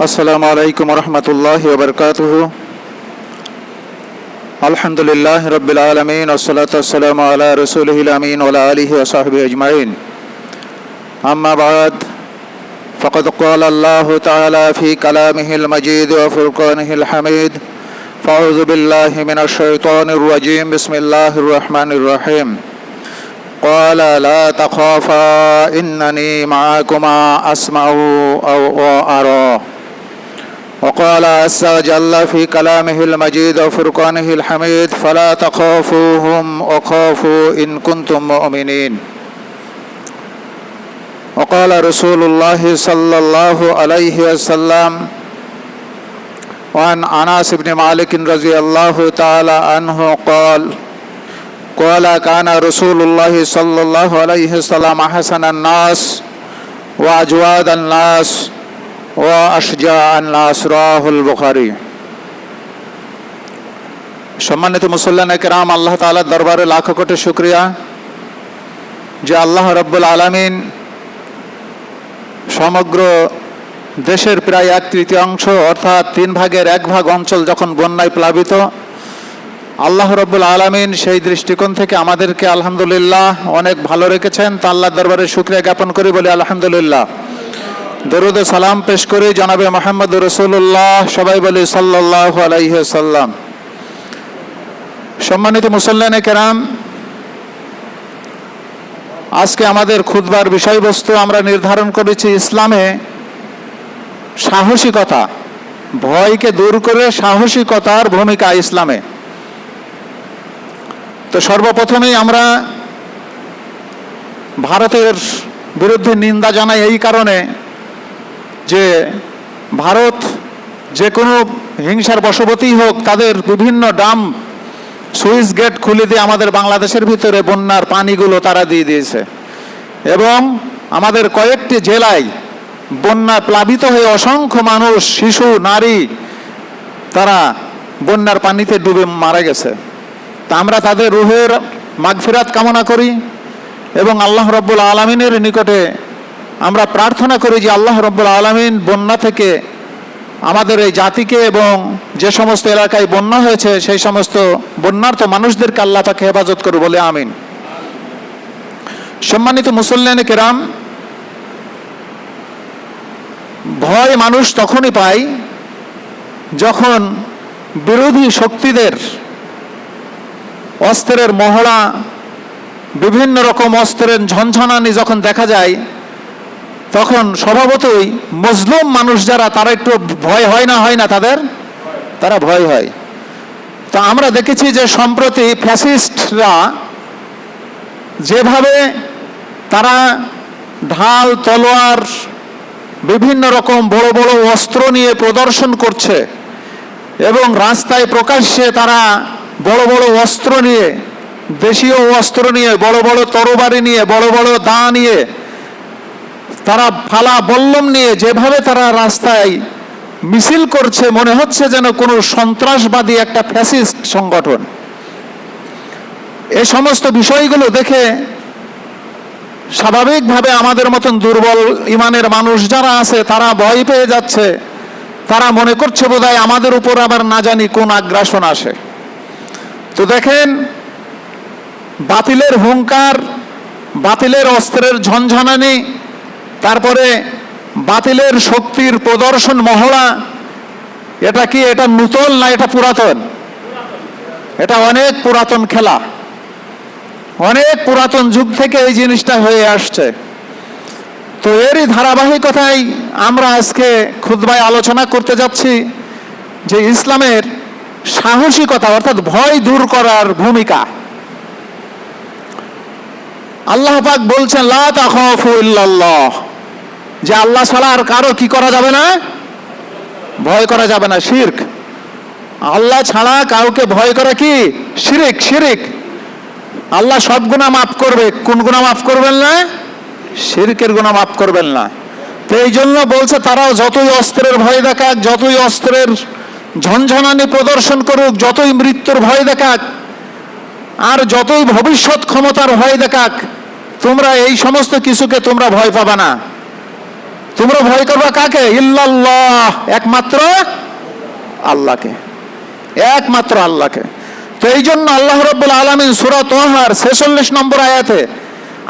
السلام عليكم ورحمة الله وبركاته. الحمد لله رب العالمين والصلاة والسلام على رسوله الأمين وعلى آله وصحبه أجمعين. أما بعد فقد قال الله تعالى في كلامه المجيد وفرقانه الحميد فأعوذ بالله من الشيطان الرجيم بسم الله الرحمن الرحيم. قال لا تخافا إنني معكما أسمع أو أرى. وقال عز وجل في كلامه المجيد وفرقانه الحميد فلا تخافوهم وخافوا إن كنتم مؤمنين. وقال رسول الله صلى الله عليه وسلم وعن أنس بن مالك رضي الله تعالى عنه قال قال كان رسول الله صلى الله عليه وسلم أحسن الناس وأجواد الناس ওয়াশজান আসরাহুল বুখারি সম্মানিত মুসল্লান একরাম আল্লাহ তালার দরবারে লাখো কোটি শুক্রিয়া যে আল্লাহ রব্বুল আলমিন সমগ্র দেশের প্রায় এক তৃতীয়াংশ, অর্থাৎ তিন ভাগের এক ভাগ অঞ্চল যখন বন্যায় প্লাবিত, আল্লাহ রব্বুল আলমিন সেই দৃষ্টিকোণ থেকে আমাদেরকে আলহামদুলিল্লাহ অনেক ভালো রেখেছেন। তা আল্লাহ দরবারে শুক্রিয়া জ্ঞাপন করি বলে আলহামদুলিল্লাহ। দরুদ সালাম পেশ করে জানাবে মোহাম্মদ রসুল্লাহ সবাই বলি সাল্লাহ আলাইসাল্লাম সম্মানিত মুসল্লানে কেরাম, আজকে আমাদের খুদবার বিষয়বস্তু আমরা নির্ধারণ করেছি ইসলামে সাহসিকতা, ভয়কে দূর করে সাহসিকতার ভূমিকা ইসলামে। তো সর্বপ্রথমেই আমরা ভারতের বিরুদ্ধে নিন্দা জানাই এই কারণে যে ভারত যে কোনো হিংসার বশবতী হোক, তাদের বিভিন্ন ডাম সুইচ গেট খুলে দিয়ে আমাদের বাংলাদেশের ভিতরে বন্যার পানিগুলো তারা দিয়ে দিয়েছে। এবং আমাদের কয়েকটি জেলায় বন্যা প্লাবিত হয়ে অসংখ্য মানুষ, শিশু, নারী তারা বন্যার পানিতে ডুবে মারা গেছে। তা আমরা তাদের রুহের মাগফিরাত কামনা করি এবং আল্লাহ রব্বুল আলমিনের নিকটে আমরা প্রার্থনা করি যে আল্লাহ রব্বুল আলমিন বন্যা থেকে আমাদের এই জাতিকে এবং যে সমস্ত এলাকায় বন্যা হয়েছে, সেই সমস্ত বন্যার্থ মানুষদেরকে আল্লাহ তাকে হেফাজত করু বলে আমিন। সম্মানিত মুসল্লান কেরাম, ভয় মানুষ তখনই পায় যখন বিরোধী শক্তিদের অস্ত্রের মহড়া, বিভিন্ন রকম অস্ত্রের ঝনঝনানি যখন দেখা যায় তখন স্বভাবতই মজলুম মানুষ যারা, তারা একটু ভয় হয় না হয় না তাদের? তারা ভয় হয়। তো আমরা দেখেছি যে সম্প্রতি ফ্যাসিস্টরা যেভাবে তারা ঢাল, তলোয়ার, বিভিন্ন রকম বড় বড় অস্ত্র নিয়ে প্রদর্শন করছে এবং রাস্তায় প্রকাশ্যে তারা বড় বড় অস্ত্র নিয়ে, দেশীয় অস্ত্র নিয়ে, বড় বড় তরবারি নিয়ে, বড় বড় দা নিয়ে তারা ফালা বল্লম নিয়ে যেভাবে তারা রাস্তায় মিছিল করছে, মনে হচ্ছে যেন কোনো সন্ত্রাসবাদী একটা ফ্যাসিস্ট সংগঠন। এ সমস্ত বিষয়গুলো দেখে স্বাভাবিকভাবে আমাদের মতন দুর্বল ইমানের মানুষ যারা আছে, তারা ভয় পেয়ে যাচ্ছে। তারা মনে করছে বোধহয় আমাদের উপর আবার না জানি কোন আগ্রাসন আসে। তো দেখেন, বাতিলের হুঙ্কার, বাতিলের অস্ত্রের ঝনঝনানি তারপরে বাতিলের শক্তির প্রদর্শন মহড়া, এটা কি, এটা নূতন না এটা পুরাতন? এটা অনেক পুরাতন খেলা। অনেক পুরাতন যুগ থেকে এই জিনিসটা হয়ে আসছে। তো এরই ধারাবাহিকতায় আমরা আজকে খুদবায় আলোচনা করতে যাচ্ছি যে ইসলামের সাহসিকতা, অর্থাৎ ভয় দূর করার ভূমিকা। আল্লাহ পাক বলছেন, লা তাখাফু ইল্লাল্লাহ। যে আল্লাহ ছাড়া আর কারও কি করা যাবে না? ভয় করা যাবে না, শির্ক। আল্লাহ ছাড়া কাউকে ভয় করা কি? শিরিক শিরিক। আল্লাহ সব গুণা মাফ করবে। কোন গুণা মাফ করবেন না? শিরকের গুণা মাফ করবেন না। তো এই জন্য বলছে, তারাও যতই অস্ত্রের ভয় দেখাক, যতই অস্ত্রের ঝনঝনানি প্রদর্শন করুক, যতই মৃত্যুর ভয় দেখাক, আর যতই ভবিষ্যৎ ক্ষমতার ভয় দেখাক, তোমরা এই সমস্ত কিছুকে তোমরা ভয় পাবা না। তোমরা ভয় করবা কাকে? ইল্লাল্লাহ। একমাত্র আল্লাহকে। একমাত্র আল্লাহকে। তো এই জন্য আল্লাহ রব্বুল আলমিন সুরত ওহার ছেচল্লিশ নম্বর আয়াতে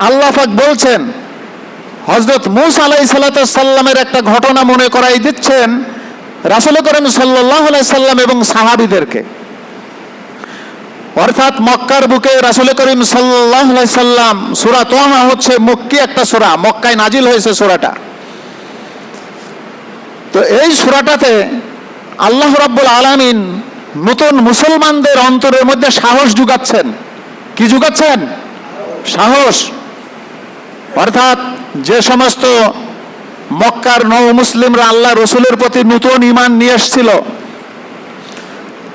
আল্লাহ পাক বলছেন হজরত মুস আলাই সাল্লামের একটা ঘটনা মনে করাই দিচ্ছেন রাসুল করিম সাল্লাহ সাল্লাম এবং সাহাবিদেরকে। অর্থাৎ মক্কার বুকে রাসুল করিম সাল্লাহ সাল্লাম সুরা তোহা হচ্ছে মক্কি একটা সুরা, মক্কায় নাজিল হয়েছে সুরাটা। তো এই সুরাটাতে আল্লাহ রাব্বুল আলামিন নতুন মুসলমানদের অন্তরের মধ্যে সাহস যুগাচ্ছেন। কি যুগাচ্ছেন? সাহস। অর্থাৎ যে সমস্ত মক্কার নৌ মুসলিমরা আল্লাহ রসুলের প্রতি নতুন ইমান নিয়ে এসছিল।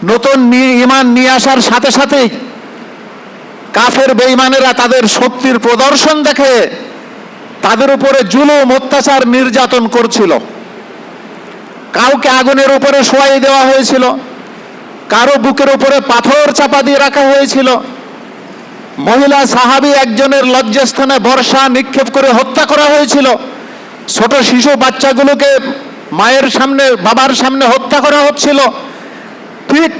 নতুন ইমান নিয়ে আসার সাথে সাথেই কাফের বেঈমানেরা তাদের শক্তির প্রদর্শন দেখে তাদের উপরে জুলুম, অত্যাচার নির্যাতন করছিল। কাউকে আগুনের উপরে শোয়াই দেওয়া হয়েছিল। কারও বুকের উপরে পাথর চাপা দিয়ে রাখা হয়েছিল। মহিলা সাহাবী একজনের লজ্জাস্থানে বর্ষা নিক্ষেপ করে হত্যা করা হয়েছিল। ছোট শিশু বাচ্চাগুলোকে মায়ের সামনে, বাবার সামনে হত্যা করা হচ্ছিল। ঠিক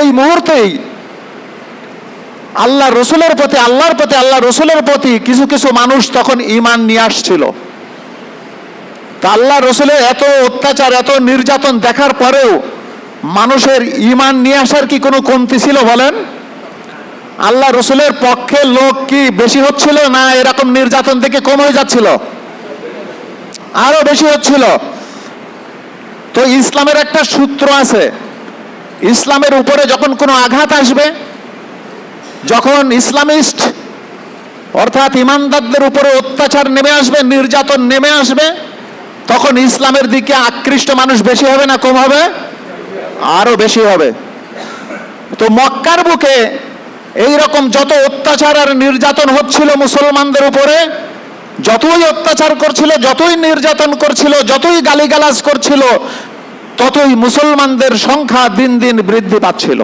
এই মুহূর্তেই আল্লাহ রসুলের প্রতি, আল্লাহর প্রতি, আল্লাহ রসুলের প্রতি কিছু কিছু মানুষ তখন ইমান নিয়ে আসছিল। তা আল্লাহ রসুলের এত অত্যাচার, এত নির্যাতন দেখার পরেও মানুষের ইমান নিয়ে আসার কি কোনো কমতি ছিল বলেন? আল্লাহ রসুলের পক্ষে লোক কি বেশি হচ্ছিল না এরকম নির্যাতন থেকে কম হয়ে যাচ্ছিল? আরও বেশি হচ্ছিল। তো ইসলামের একটা সূত্র আছে, ইসলামের উপরে যখন কোনো আঘাত আসবে, যখন ইসলামিস্ট অর্থাৎ ইমানদারদের উপরে অত্যাচার নেমে আসবে, নির্যাতন নেমে আসবে তখন ইসলামের দিকে আকৃষ্ট মানুষ বেশি হবে না কম হবে? আরও বেশি হবে। তো মক্কার বুকে এই রকম যত অত্যাচার আর নির্যাতন হচ্ছিল মুসলমানদের উপরে, যতই অত্যাচার করছিল, যতই নির্যাতন করছিল, যতই গালিগালাজ করছিল, ততই মুসলমানদের সংখ্যা দিন দিন বৃদ্ধি পাচ্ছিল।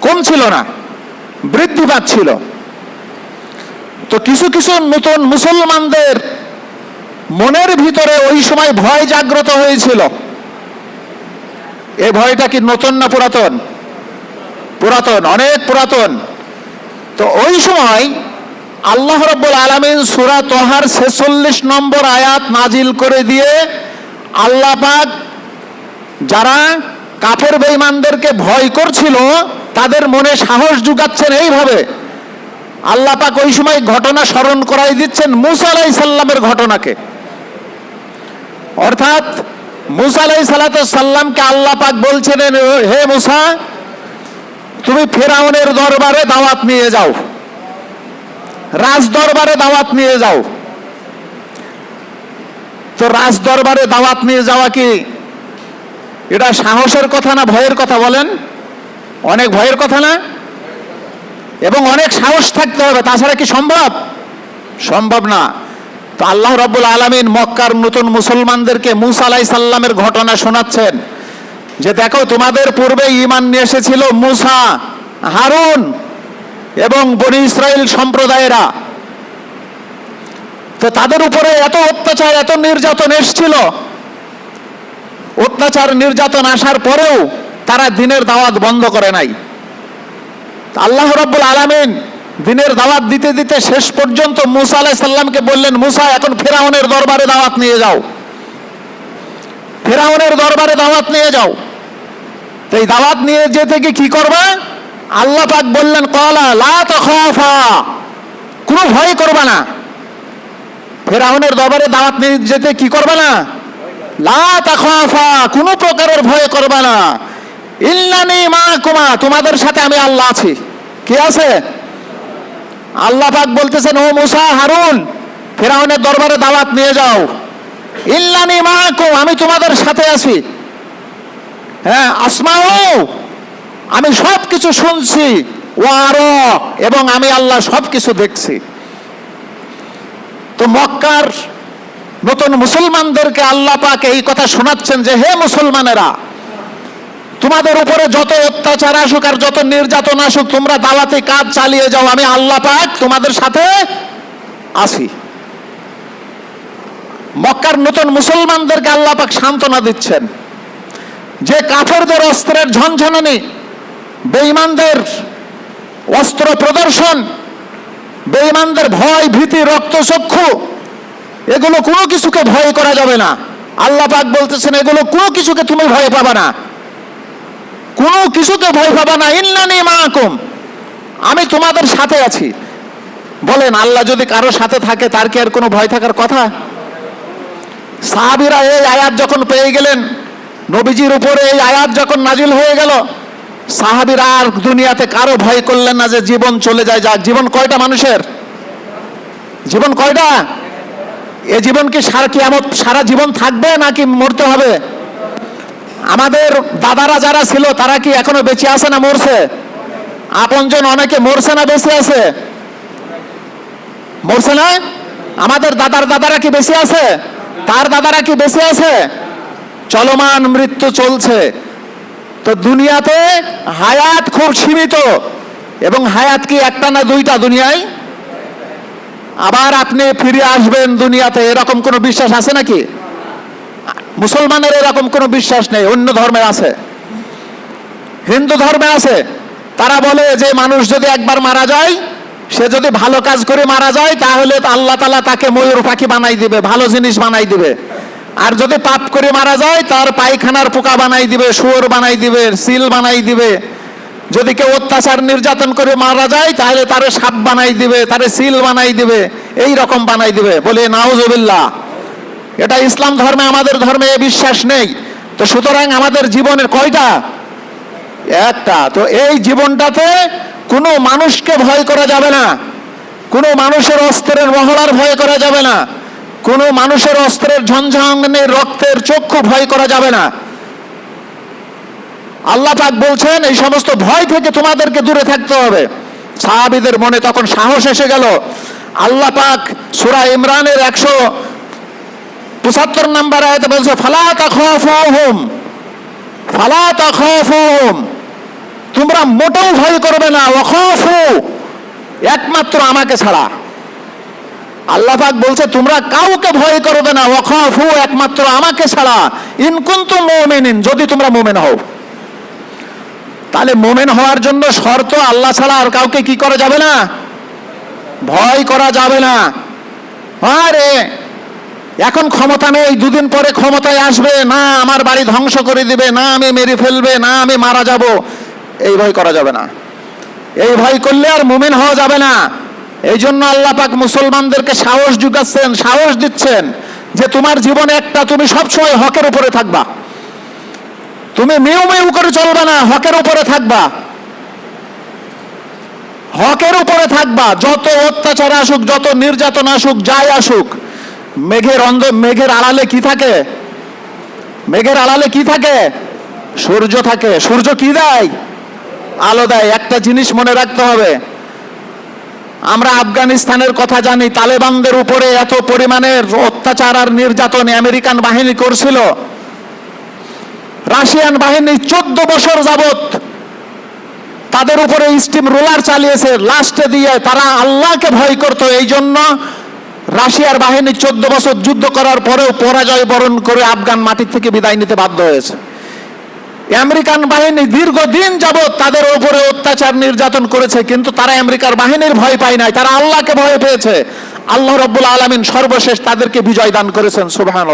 কমছিল না, বৃদ্ধি পাচ্ছিল। তো কিছু কিছু নতুন মুসলমানদের মনের ভিতরে ওই সময় ভয় জাগ্রত হয়েছিল। এই ভয়টা কি নতুন না পুরাতন? পুরাতন, অনেক পুরাতন। তো ওই সময় আল্লাহ রব্বুল আলমিন সুরা তোহার ছেচল্লিশ নম্বর আয়াত নাজিল করে দিয়ে আল্লাহ পাক যারা কাফের বেঈমানদেরকে ভয় করছিল, তাদের মনে সাহস জুগাচ্ছেন এইভাবে। আল্লাহ পাক ওই সময় ঘটনা স্মরণ করাই দিচ্ছেন মুসা আলাই সাল্লামের ঘটনাকে। অর্থাৎ মুসা আলাই সাল্লামকে আল্লাহ পাক বলছেন হে মুসা, তুমি ফেরাউনের দরবারে দাওয়াত নিয়ে যাও। রাজ দরবারে দাওয়াত নিয়ে যাও। তো রাজ দরবারে দাওয়াত নিয়ে যাওয়া কি এটা সাহসের কথা না ভয়ের কথা বলেন? অনেক ভয়ের কথা না? এবং অনেক সাহস থাকতে হবে, তাছাড়া কি সম্ভব? সম্ভব না। তো আল্লাহ রব্বুল আলমিন মক্কার নতুন মুসলমানদেরকে মুসা আলাই সাল্লামের ঘটনা শোনাচ্ছেন যে দেখো, তোমাদের পূর্বে ইমান নিয়ে এসেছিল মুসা, হারুন এবং বনি ইসরায়েল সম্প্রদায়েরা। তো তাদের উপরে এত অত্যাচার, এত নির্যাতন এসছিল। অত্যাচার, নির্যাতন আসার পরেও তারা দিনের দাওয়াত বন্ধ করে নাই। আল্লাহ রাব্বুল আলামিন দিনের দাওয়াত দিতে দিতে শেষ পর্যন্ত মুসা আলাহ সাল্লামকে বললেন, মুসা, এখন ফেরাউনের দরবারে দাওয়াত নিয়ে যাও। ফেরাউনের দরবারে দাওয়াত নিয়ে যাও। তো এই দাওয়াত নিয়ে যেতে কি কি করবে? আল্লাহ পাক বললেন কলা লা তখাফা। কোনো ভয় করবে না। ফেরাউনের দরবারে দাওয়াত নিয়ে যেতে কি করবে না? লা তাখাফা, কোনো প্রকারের ভয় করবে না। ইল্লানি মা কুমা তোমাদের সাথে আমি আল্লাহ আছি। কে আছে? আল্লাহ পাক বলতেছেন, ও মুসা, হারুন, ফেরাউনের দরবারে দাওয়াত নিয়ে যাও। ইল্লানি মা কুম আমি তোমাদের সাথে আছি। হ্যাঁ আসমাও আমি সব কিছু শুনছি। ও আরও, এবং আমি আল্লাহ সব কিছু দেখছি। তো মক্কার নতুন মুসলমানদেরকে আল্লাহ পাক এই কথা শোনাচ্ছেন যে, হে মুসলমানেরা তোমাদের উপরে যত অত্যাচার আসুক আর যত নির্যাতন আসুক, তোমরা দাওয়াতে কাজ চালিয়ে যাও। আমি আল্লাহ পাক তোমাদের সাথে আছি। মক্কার নতুন মুসলমানদেরকে আল্লাহ পাক সান্ত্বনা দিচ্ছেন। যে কাফেরদের অস্ত্রের ঝনঝনানি, বেঈমানদের অস্ত্র প্রদর্শন, বেঈমানদের ভয়, ভীতি রক্তচক্ষু এগুলো কোনো কিছুকে ভয় করা যাবে না। আল্লাহ পাক বলতেছেন, এগুলো কোনো কিছুকে তুমি ভয় পাবা না। কোনো কিছুকে ভয় পাবা না। ইন্নানি মাকুম। আমি তোমাদের সাথে আছি। বলেন, আল্লাহ যদি কারও সাথে থাকে, তার কি আর কোনো ভয় থাকার কথা? সাহাবিরা এই আয়াত যখন পেয়ে গেলেন, নবীজির উপরে এই আয়াত যখন নাজিল হয়ে গেল, সাহাবিরা আর দুনিয়াতে কারও ভয় করলেন না যে জীবন চলে যায় যাক। জীবন কয়টা মানুষের? জীবন কয়টা? এ জীবন কি সারা কিয়ামত, সারা জীবন থাকবে নাকি মরতে হবে? আমাদের দাদারা যারা ছিল, তারা কি এখনও বেঁচে আছে না মরছে? আপনজন অনেকে মরছে না, বেঁচে আছে? মরছে না? আমাদের দাদার দাদারা কি বেঁচে আছে? তার দাদারা কি বেঁচে আছে? চলমান মৃত্যু চলছে। তো দুনিয়াতে হায়াত খুব সীমিত। এবং হায়াত কি একটা না দুইটা দুনিয়ায়? আবার আপনি ফিরে আসবেন দুনিয়াতে, এরকম কোনো বিশ্বাস আছে নাকি? মুসলমানের এরকম কোনো বিশ্বাস নেই, অন্য ধর্মে আছে। হিন্দু ধর্মে আছে। তারা বলে যে মানুষ যদি একবার মারা যায়, সে যদি ভালো কাজ করে মারা যায়, তাহলে আল্লাহ তালা তাকে ময়ূর পাখি বানাই দিবে, ভালো জিনিস বানাই দিবে। আর যদি পাপ করে মারা যায়, তার পায়খানার পোকা বানাই দিবে, শুয়োর বানাই দিবে, সিল বানাই দিবে। যদি কেউ অত্যাচার নির্যাতন করে মারা যায়, তাহলে তারে সাপ বানাই দিবে, তারে সিল বানাই দিবে, এই রকম বানাই দিবে। বলে, নাউজুবিল্লাহ। এটা ইসলাম ধর্মে, আমাদের ধর্মে এ বিশ্বাস নেই। তো সুতরাং আমাদের জীবনের কয়টা? একটা। তো এই জীবনটাতে কোনো মানুষকে ভয় করা যাবে না। কোনো মানুষের অস্ত্রের মহড়ার ভয় করা যাবে না। কোনো মানুষের অস্ত্রের ঝঞ্ঝানের রক্তের চক্ষু ভয় করা যাবে না। আল্লাহ পাক বলছেন, এই সমস্ত ভয় থেকে তোমাদেরকে দূরে থাকতে হবে। সাহাবিদের মনে তখন সাহস এসে গেল। আল্লাহ পাক সুরা ইমরানের একশো পঁচাত্তর নাম্বার আয়তে বলছে, ফালা তাখাফুহুম ফালা তাখাফুহুম, তোমরা মোটেও ভয় করবে না, ওয়াখাফু, একমাত্র আমাকে ছাড়া। আল্লাহ পাক বলছে, তোমরা কাউকে ভয় করবে না, ওয়াখাফু, একমাত্র আমাকে ছাড়া। ইন কুনতুম মুমিনিন, যদি তোমরা মোমেন হও। তাহলে মোমেন হওয়ার জন্য শর্ত, আল্লাহ ছাড়া আর কাউকে কি করা যাবে না? ভয় করা যাবে না। আরে এখন ক্ষমতা নেই, দুদিন পরে ক্ষমতায় আসবে। না, আমার বাড়ি ধ্বংস করে দিবে, না, আমি মেরে ফেলবে, না, আমি মারা যাব। এই ভয় করা যাবে না। এই ভয় করলে আর মুমিন হওয়া যাবে না। এই জন্য আল্লাহ পাক মুসলমানদেরকে সাহস জুগাচ্ছেন সাহস দিচ্ছেন যে তোমার জীবনে একটা, তুমি সবসময় হকের উপরে থাকবা। তুমি মেউ মেউ করে চলবে না, হকের উপরে থাকবা। হকের উপরে থাকবা। যত অত্যাচার আসুক, যত নির্যাতন আসুক, যাই আসুক মেঘের অন্ধ মেঘের আড়ালে কি থাকে? মেঘের আড়ালে কি থাকে? সূর্য থাকে। সূর্য কি দেয়? আলো দেয়। একটা জিনিস মনে রাখতে হবে। আমরা আফগানিস্তানের কথা জানি, তালেবানদের উপরে এত পরিমাণের অত্যাচার আর নির্যাতন আমেরিকান বাহিনী করছিল। রাশিয়ান বাহিনী চোদ্দ বছর যাবত তাদের উপরে স্টিম রোলার চালিয়েছে। লাস্টে দিয়ে তারা আল্লাহকে ভয় করতো। এই জন্য রাশিয়ার বাহিনী চোদ্দ বছর যুদ্ধ করার পরেও পরাজয় বরণ করে আফগান মাটির থেকে বিদায় নিতে বাধ্য হয়েছে। আমেরিকান বাহিনী দীর্ঘদিন যাবৎ তাদের ওপরে অত্যাচার নির্যাতন করেছে, কিন্তু তারা আমেরিকার বাহিনীর ভয় পায় নাই। তারা আল্লাহকে ভয় পেয়েছে। আল্লাহ রব্বুল আলমিন সর্বশেষ তাদেরকে বিজয় দান করেছেন সুবাহান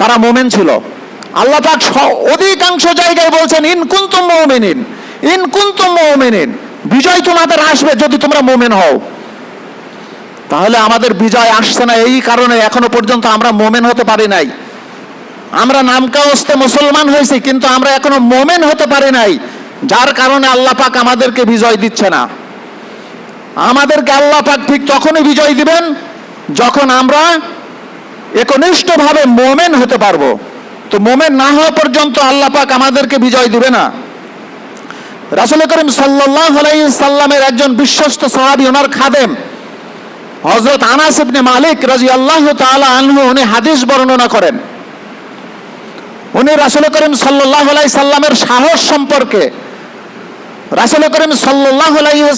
তারা মোমেন ছিল। আল্লাহ পাক অধিকাংশ জায়গায় বলছেন, ইন কুন্তুম মুমিনিন, ইন কুন্তুম মুমিনিন। বিজয় তোমাদের আসবে যদি তোমরা মোমেন হও। তাহলে আমাদের বিজয় আসছে না। এই কারণে এখনও পর্যন্ত আমরা মোমেন হতে পারি নাই। আমরা নামকা নামকাওস্তে মুসলমান হয়েছি, কিন্তু আমরা এখনও মোমেন হতে পারি নাই। যার কারণে আল্লাহ পাক আমাদেরকে বিজয় দিচ্ছে না। আমাদেরকে আল্লাহ পাক ঠিক তখনই বিজয় দিবেন যখন আমরা একনিষ্ঠভাবে মোমেন হতে পারব। তো মোমেন না হওয়া পর্যন্ত আল্লাহ পাক আমাদেরকে বিজয় দিবে না। রাসুল করিম সাল্লাহ সাল্লামের একজন বিশ্বস্ত সাহাবি, ওনার খাদেম হজরত আনাস ইবনে মালিক রাজি আল্লাহ তাআলা আনহু, উনি হাদিস বর্ণনা করেন। উনি রাসুল করিম সাল্লাহ সাল্লামের সাহস সম্পর্কে, রাসুল করিম সাল্লাহ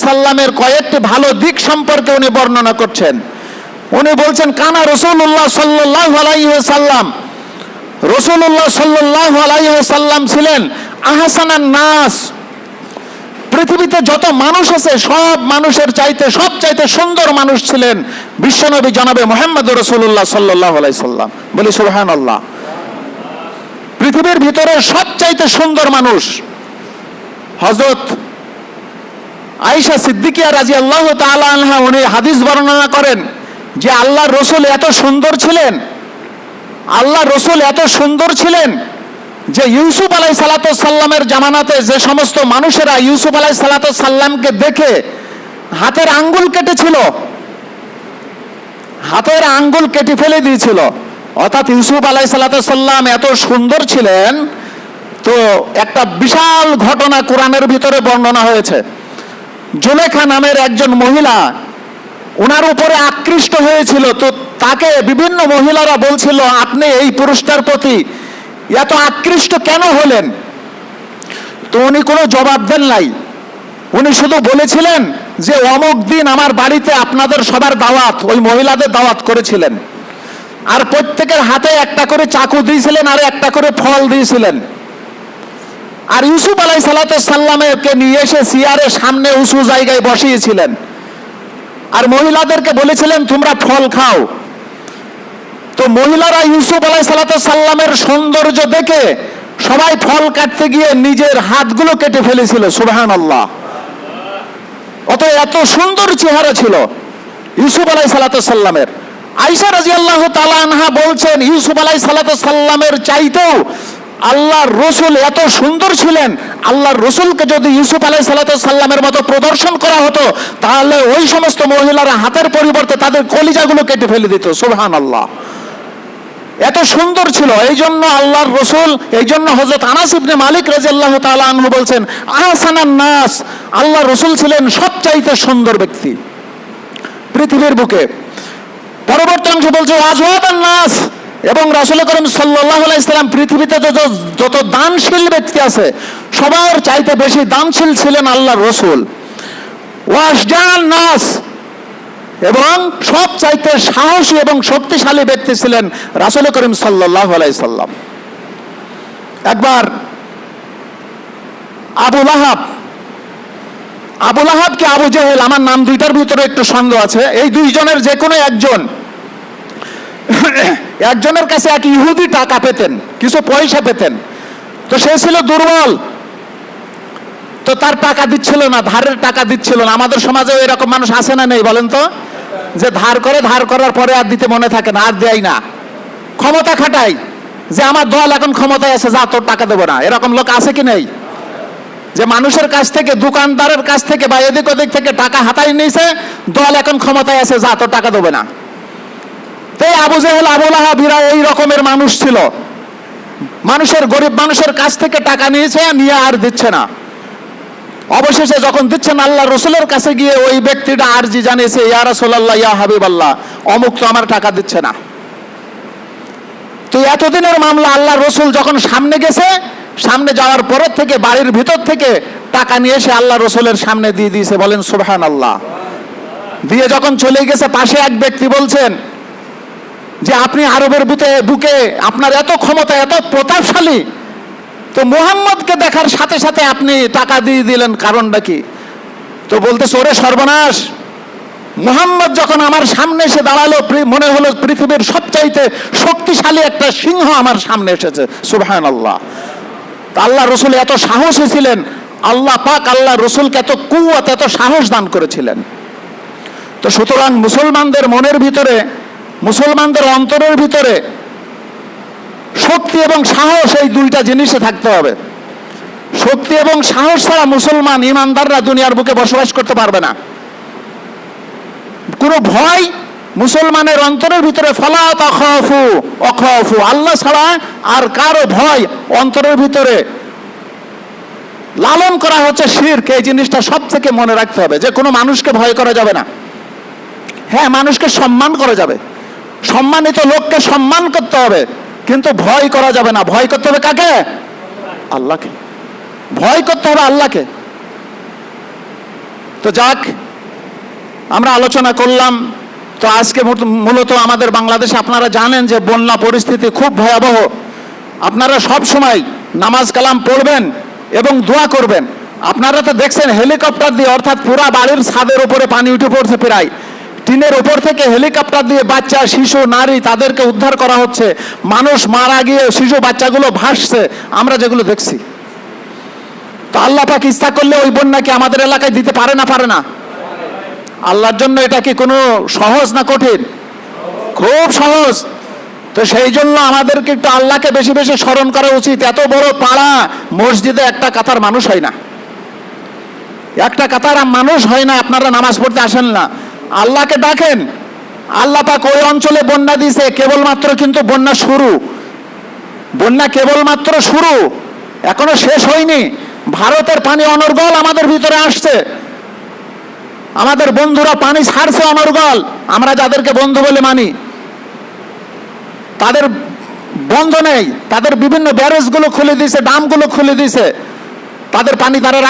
সাল্লামের কয়েকটি ভালো দিক সম্পর্কে উনি বর্ণনা করছেন। উনি বলছেন, কানা রসুল্লাহ সাল্লাহ আলাইসাল্লাম রসুল্লাহ সাল্লাহ আলাইসাল্লাম ছিলেন আহসানান নাস পৃথিবীতে যত মানুষ আছে, সব মানুষের চাইতে, সব চাইতে সুন্দর মানুষ ছিলেন বিশ্বনবী জনাবে মোহাম্মদ রসুল্লাহ সাল্লাহ আলাইসাল্লাম বলি সুবহান আল্লাহ পৃথিবীর ভিতরে সব চাইতে সুন্দর মানুষ হজরত আয়েশা সিদ্দিকিয়া রাজি আল্লাহ আনহা, উনি হাদিস বর্ণনা করেন যে আল্লাহ রসুল এত সুন্দর ছিলেন আল্লাহ রসুল এত সুন্দর ছিলেন যে ইউসুফ আলাই সাল্লামের জামানাতে যে সমস্ত মানুষেরা ইউসুফ আলাই সাল্লামকে দেখে হাতের আঙ্গুল কেটেছিল হাতের আঙ্গুল কেটে ফেলে দিয়েছিল। অর্থাৎ ইউসুফ আলাই সাল্লাম এত সুন্দর ছিলেন, তো একটা বিশাল ঘটনা কোরআনের ভিতরে বর্ণনা হয়েছে। জুলেখা নামের একজন মহিলা ওনার উপরে আকৃষ্ট হয়েছিল, তো তাকে বিভিন্ন মহিলারা বলছিল, আপনি এই পুরুষটার প্রতি এত আকৃষ্ট কেন হলেন? তো উনি কোনো জবাব দেন নাই। উনি শুধু বলেছিলেন যে, অমুক দিন আমার বাড়িতে আপনাদের সবার দাওয়াত, ওই মহিলাদের দাওয়াত করেছিলেন। আর প্রত্যেকের হাতে একটা করে চাকু দিয়েছিলেন আর একটা করে ফল দিয়েছিলেন। আর ইউসুফ আলাই সাল্লামকে নিয়ে এসে সিয়ারের সামনে উঁচু জায়গায় বসিয়েছিলেন। আর মহিলাদেরকে বলেছিলেন, তোমরা ফল খাও। তো মহিলারা ইউসুফ আলাই সাল্লামের সৌন্দর্য দেখে সবাই ফল কাটতে গিয়ে নিজের হাতগুলো কেটে ফেলেছিল সুবাহান আল্লাহ অত এত সুন্দর চেহারা ছিল ইউসুফ আলাই সাল্লামের আইসা রাজি আল্লাহ আনহা বলছেন, ইউসুফ আলাই সাল্লামের চাইতেও আল্লাহর রসুল এত সুন্দর ছিলেন, আল্লাহর রসুলকে যদি ইউসুফ আলাই সাল্লামের মতো প্রদর্শন করা হতো, তাহলে ওই সমস্ত মহিলারা হাতের পরিবর্তে তাদের কলিজাগুলো কেটে ফেলে দিত সুবহান আল্লাহ এত সুন্দর ছিল। এই জন্য আল্লাহর রসুল এই জন্য হজরত আনাস ইবনে মালিক রাজিয়াল্লাহ তাআলা আনহু বলছেন আহসানান নাস আল্লাহ রসুল ছিলেন সবচাইতে সুন্দর ব্যক্তি পৃথিবীর বুকে। পরবর্তী অংশ বলছে আজওয়াদান নাস এবং রাসূল করিম সাল্লাল্লাহু আলাইহি সাল্লাম পৃথিবীতে যত যত দানশীল ব্যক্তি আছে, সবার চাইতে বেশি দানশীল ছিলেন আল্লাহর রসুল। ওয়াসজান নাস এবং সব চাইতে সাহসী এবং শক্তিশালী ব্যক্তি ছিলেন রাসুল করিম সাল্লাহ সাল্লাম। একবার আবুল আহাব আবুল আহাব কি আবু জেহেল, আমার নাম দুইটার ভিতরে একটু সন্দেহ আছে, এই দুইজনের যে কোনো একজন, একজনের কাছে এক ইহুদি টাকা পেতেন, কিছু পয়সা পেতেন, তো সে ছিল দুর্বল, তো তার টাকা দিচ্ছিল না, ধারের টাকা দিচ্ছিল না, আমাদের সমাজে এরকম মানুষ আছে না নেই বলেন তো? যে ধার করে, ধার করার পরে আর দিতে মনে থাকে না, আর দেয় না। ক্ষমতা খাটাই। যে আমার দল এখন ক্ষমতায় আছে, যা তোর টাকা দেবো না। এরকম লোক আছে কি নেই? যে মানুষের কাছ থেকে, দোকানদারের কাছ থেকে বা এদিক ওদিক থেকে টাকা হাতাই নিয়েছে, দল এখন ক্ষমতায় আছে, যা তোর টাকা দেবে না। তাই আবু জেহেল আবুল আহাবিরা এই রকমের মানুষ ছিল। মানুষের, গরিব মানুষের কাছ থেকে টাকা নিয়েছে, নিয়ে আর দিচ্ছে না। অবশেষে যখন দিচ্ছেন আল্লাহ রসুলের কাছে গিয়ে ওই ব্যক্তিটা আরজি জানিয়েছে, ইয়া রসুল্লাহ ইয়া হাবিব আল্লাহ অমুক তো আমার টাকা দিচ্ছে না। তো এতদিনের মামলা আল্লাহ রসুল যখন সামনে গেছে, সামনে যাওয়ার পরের থেকে, বাড়ির ভিতর থেকে টাকা নিয়ে এসে আল্লাহ রসুলের সামনে দিয়ে দিয়েছে, বলেন সুবহান আল্লাহ দিয়ে যখন চলে গেছে, পাশে এক ব্যক্তি বলছেন যে, আপনি আরবের বুতে বুকে, আপনার এত ক্ষমতা, এত প্রতাপশালী তো মোহাম্মদকে দেখার সাথে সাথে আপনি টাকা দিয়ে দিলেন, কারণটা কি? তো বলতেছে, ওরে সর্বনাশ, মোহাম্মদ যখন আমার সামনে এসে দাঁড়াল মনে হলো পৃথিবীর সবচাইতে শক্তিশালী একটা সিংহ আমার সামনে এসেছে সুবহান আল্লাহ আল্লাহ রসুল এত সাহসী ছিলেন, আল্লাহ পাক আল্লাহ রসুলকে এত কুয়াত এত সাহস দান করেছিলেন। তো সুতরাং মুসলমানদের মনের ভিতরে, মুসলমানদের অন্তরের ভিতরে শক্তি এবং সাহস এই দুইটা জিনিসে থাকতে হবে। শক্তি এবং সাহস ছাড়া মুসলমান ইমানদাররা দুনিয়ার বুকে বসবাস করতে পারবে না। কোনো ভয় মুসলমানের অন্তরের ভিতরে ফলাত অখফু অখফু, আল্লাহ ছাড়া আর কারও ভয় অন্তরের ভিতরে। লালন করা হচ্ছে শিরক, এই জিনিসটা সব থেকে মনে রাখতে হবে, যে কোনো মানুষকে ভয় করা যাবে না। হ্যাঁ মানুষকে সম্মান করা যাবে। সম্মানিত লোককে সম্মান করতে হবে। কিন্তু ভয় করা যাবে না। ভয় করতে হবে কাকে? আল্লাহকে। ভয় করতে হবে আল্লাহকে। তো যাক, আমরা আলোচনা করলাম। তো আজকে মূলত- আমাদের বাংলাদেশে আপনারা জানেন যে বন্যা পরিস্থিতি খুব ভয়াবহ। আপনারা সব সময় নামাজ কালাম পড়বেন এবং দোয়া করবেন। আপনারা তো দেখছেন হেলিকপ্টার দিয়ে অর্থাৎ পুরা বাড়ির ছাদের উপরে পানি উঠে পড়ছে প্রায়। টিনের উপর থেকে হেলিকপ্টার দিয়ে বাচ্চা, শিশু, নারী তাদেরকে উদ্ধার করা হচ্ছে। মানুষ মারা গিয়ে শিশু বাচ্চাগুলো ভাসছে, আমরা যেগুলো দেখছি। তো আল্লাহ পাক ইচ্ছা করলে ওই বন্যাকে আমাদের এলাকায় দিতে পারে না পারে না? আল্লাহর জন্য এটা কি কোনো সহজ না কঠিন? খুব সহজ। তো সেই জন্য আমাদেরকে একটু আল্লাহকে বেশি বেশি স্মরণ করা উচিত। এত বড় পাড়া, মসজিদে একটা কাতার মানুষ হয় না। একটা কাতার মানুষ হয় না, আপনারা নামাজ পড়তে আসেন না। আল্লাহকে ডাকেন। আল্লাহ পাক ওই অঞ্চলে বন্যা দিছে কেবলমাত্র কিন্তু বন্যা শুরু। বন্যা কেবলমাত্র শুরু, এখনও শেষ হয়নি। ভারতের পানি অনর্গল আমাদের ভিতরে আসছে। আমাদের বন্ধুরা পানি ছাড়ছে অনর্গল, আমরা যাদেরকে বন্ধু বলে মানি। তাদের বন্ধ নেই, তাদের বিভিন্ন ব্যারেজগুলো খুলে দিয়েছে, ডামগুলো খুলে দিয়েছে। তাদের পানি তারা